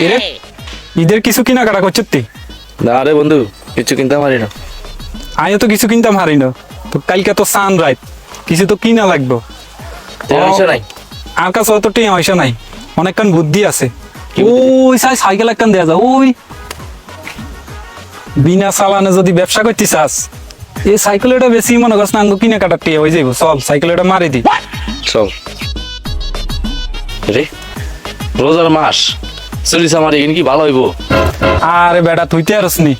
এরে ঈদের কিছু কেনাকাটা করছিস তুই? না রে বন্ধু কিছু কিনতে পারি না আমিও তো কিছু কিনতাম হারি না তো কালকে তো সান রাইত কিছু তো কিনা লাগবে। নাই? আর কাছে অত টিয়া পয়সা নাই। অনেকক্ষণ বুদ্ধি আছে। ওই সাই সাইকেল একখান দেয়া যায় ওই। বিনা চালানে যদি ব্যবসা করতে চাস এই সাইকেল এটা বেশি মনে করছ না কিনে কাটা টিয়া হয়ে যাইব। চল সাইকেল এটা মারি দি। চল। রে রোজার মাস। চল্লিশ আমার এখানে কি ভালো হইব? আরে বেটা তুই তো আরস নি।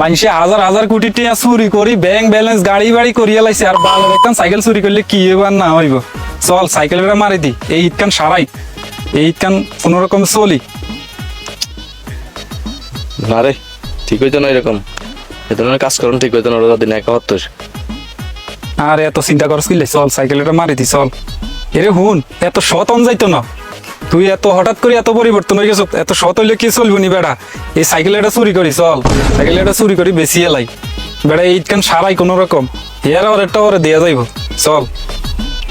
মানুষে হাজার হাজার কোটি টিয়া চুরি করি ব্যাংক ব্যালেন্স গাড়ি বাড়ি করিয়া লাইছে আর ভালো দেখতাম সাইকেল চুরি করলে কি হইব আর না হইব? চল সাইকেল মারি দি এই ঈদকান সারাই। এই ঈদকান কোনো রকম চলি। না রে ঠিক হইতো না এরকম। এ ধরনের কাজ করুন ঠিক হইতো না রোজার দিন একাত্তর আর এত চিন্তা করস কিলে? চল সাইকেল এটা মারি দি চল। এরে হুন এত সৎ অন যাইতো না। তুই এত হঠাৎ করে এত পরিবর্তন হয়ে গেছ এত সৎ হইলে কি চলবো নি বেড়া? এই সাইকেল এটা চুরি করি চল। সাইকেল এটা চুরি করি বেশি এলাই। বেড়া এইখান সারাই কোনো রকম। হেয়ার আর একটা ওরে দেয়া যাইব। চল।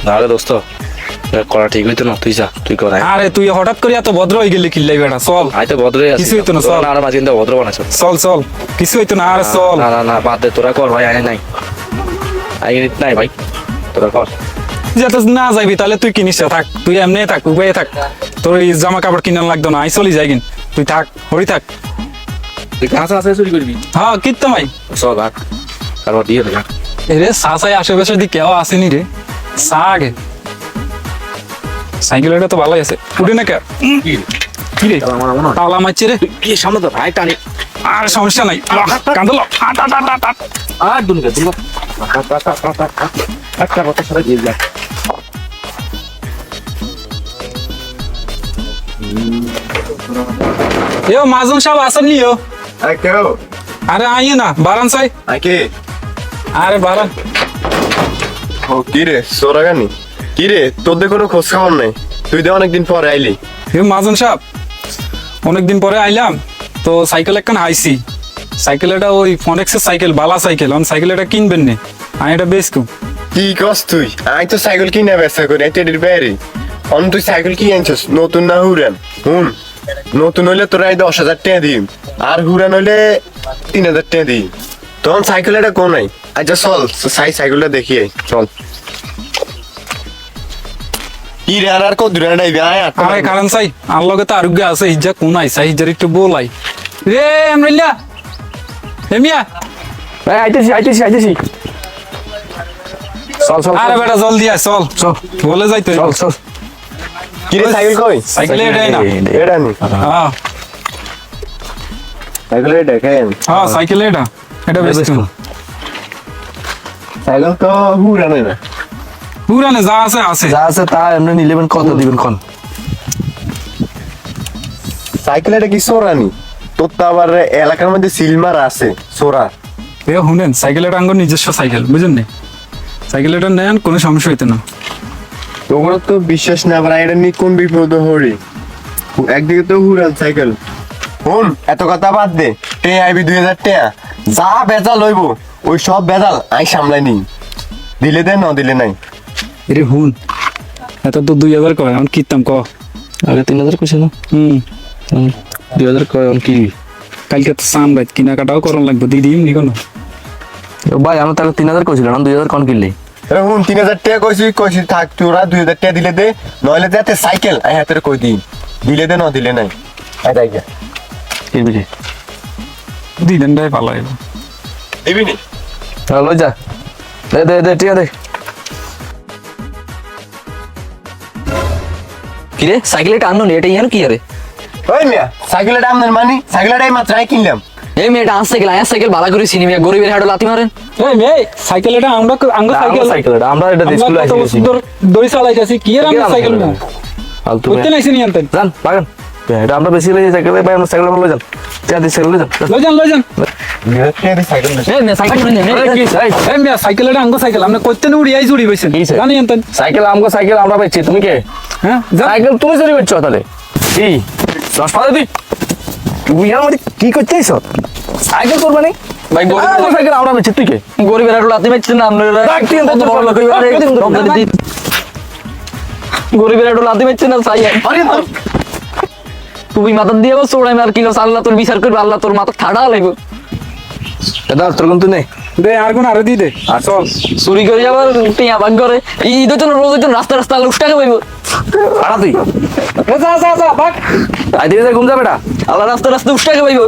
না রে দোস্ত করা ঠিক হইতো না তুই যা তুই কর আরে তুই হঠাৎ করে এত ভদ্র হয়ে গেলি কিল্লাই বেড়া চল। আই তো ভদ্রই আছি। কিছু হইতো না, চল। আর মাঝে ভদ্র বানাইছ। চল চল। কিছু হইতো না আর চল। না না না বাদ দে তোরা কর ভাই আই নাই। আই নাই ভাই। তোরা কর। যাতে না যাইবি তাহলে তুই কিনিস থাক। তুই এমনি থাক উপায়ে থাক। তোর এই জামা কাপড় কিনার লাগতো না আই চলি যাই কিন। তুই থাক হরি থাক। কাঁচা আছে চুরি করবি? হ্যাঁ কিত্তো ভাই চল ভাগ তারপর দিয়ে দে এরে সাসাই আশেপাশে দিকে কেউ আসেনি রে। সা আগে। সাইকেলটা তো ভালোই আছে। উঠে না কে? কি? রে? তালা মারছে রে। কি সামনে তো ভাই টানি। আর সমস্যা নাই। কান্দলো আট আট আট আট আট আর দুনকে দুনকে একটা কথা সারা দিয়ে যা। এ মাজন সাহেব আসেন নিও আরে কেউ আরে আইয়ে না বারান সাই আকে আরে বারান। ও কি রে সোরাগানি? কি রে তোদের কোনো খোঁজ খবর নাই? তুই তো অনেকদিন পরে আইলি। এ মাজন সাহেব অনেকদিন পরে আইলাম তো সাইকেল একখান হাইছি সাইকেল এটা ওই ফনেক্সের সাইকেল বালা সাইকেল অন সাইকেল এটা কিনবেন নে। আমি এটা বেশ কি কস তুই? আমি তো সাইকেল কিনে ব্যবসা করি টেডির বাইরে। অন তুই সাইকেল কি আনছিস? নতুন না হুরান? হুন। নতুন হইলে তোরা এই দশ হাজার টাকা দিই আর হুরান হইলে তিন হাজার টাকা দিই তখন সাইকেল এটা কোন নাই। আচ্ছা চল সাই সাইকেলটা দেখি আই, চল। আর কত দূরে আর কারণ সাই আর তো আরোগ্য আছে হিজা কোন একটু বলাই। রে এমরিল্লা এমিয়া ভাই আইতেছি আইতেছি আইতেছি। চল চল আরে বেটা জলদি আয় চল চল। বলে যাইতে চল চল। কি রে সাইকেল কই? সাইকেল এটাই না। এটা নি? হ্যাঁ। সাইকেল এটা কেন? হ্যাঁ সাইকেল এটা এটা বেশ সাইকেল তো না পুরানে যা আছে আছে। যা আছে তা এমনি নিলেবেন কত দিবেন কোন। সাইকেল এটা কি সোরানি তোর তো আবার এলাকার মধ্যে সিলমার আছে সোরা এ শুনেন সাইকেল এটা আঙ্গ নিজস্ব সাইকেল বুঝেন নি? সাইকেল এটা নেন কোনো সমস্যা হইতে না। তোমরা তো বিশ্বাস না আবার এটা নিয়ে কোন বিপদ হরি? একদিকে তো হুরান সাইকেল। হুন এত কথা বাদ দে টে আইবি দুই হাজার টাকা যা বেজাল হইব ওই সব বেজাল আই সামলাই নি দিলে দে ন দিলে নাই। এরে হুন এত তো দুই হাজার কয় এখন কিতাম ক? আগে তিন হাজার কইছে না? হুম। দুই হাজার কয় অন কি কালকে তো সান রাত কেনাকাটাও করন লাগবে দিদি এমনি কোনো। ভাই আমি তাহলে তিন হাজার কইছিল না দুই হাজার কোন কিনলি? এ হুন তিন হাজার টাকা কইছি কইছি থাক তোরা দুই হাজার টাকা দিলে দে নইলে যাতে সাইকেল আই হাতের কই দিলে দে ন দিলে নাই। আই। কিনবি যে দিলেন হইব দিবি নি? তাহলে যা। দে দে দে ঠিক আছে কিরে সাইকেল আনলো নি এটা ইয়ার কি আরে? ওই মিয়া সাইকেলের দাম নেন মানি সাইকেলটাই মাত্র আই কিনলাম। এই মেয়েটা আন সাইকেল আয়া সাইকেল বালা করে চিনি মিয়া গরিবের হাড়ো লাথি মারেন। এই মে সাইকেল এটা আমরা আঙ্গ সাইকেল সাইকেল এটা আমরা এটা আমরা স্কুলে আইছি দড়ি চালাইতাছি কি এর আমরা সাইকেল না ফালতু করতে নাইছি নি আনতেন বাগান এটা আমরা বেশি লই সাইকেল ভাই আমরা সাইকেল লই যান। চা দি সাইকেল লই যান লই যান লই যান। দুই হাজার টাকা দিয়ে সাইকেল নেন এই মেয়ে সাইকেল তুই মাথা দিয়ে বসো আর কি আল্লাহ তোর বিচার করবে আল্লাহ তোর মাথা ঠাড়া লাগবে। তোর কিন্তু নেই আর কোন দে। আর চল। চুরি করে যাবার ভাগ করে রাস্তা রাস্তা লোকটাকে পাইবো আড়া তুই। যা যা যা বাক আই দিকে ঘুম যা বেটা আল্লাহ রাস্তা রাস্তা উঠতে পাইব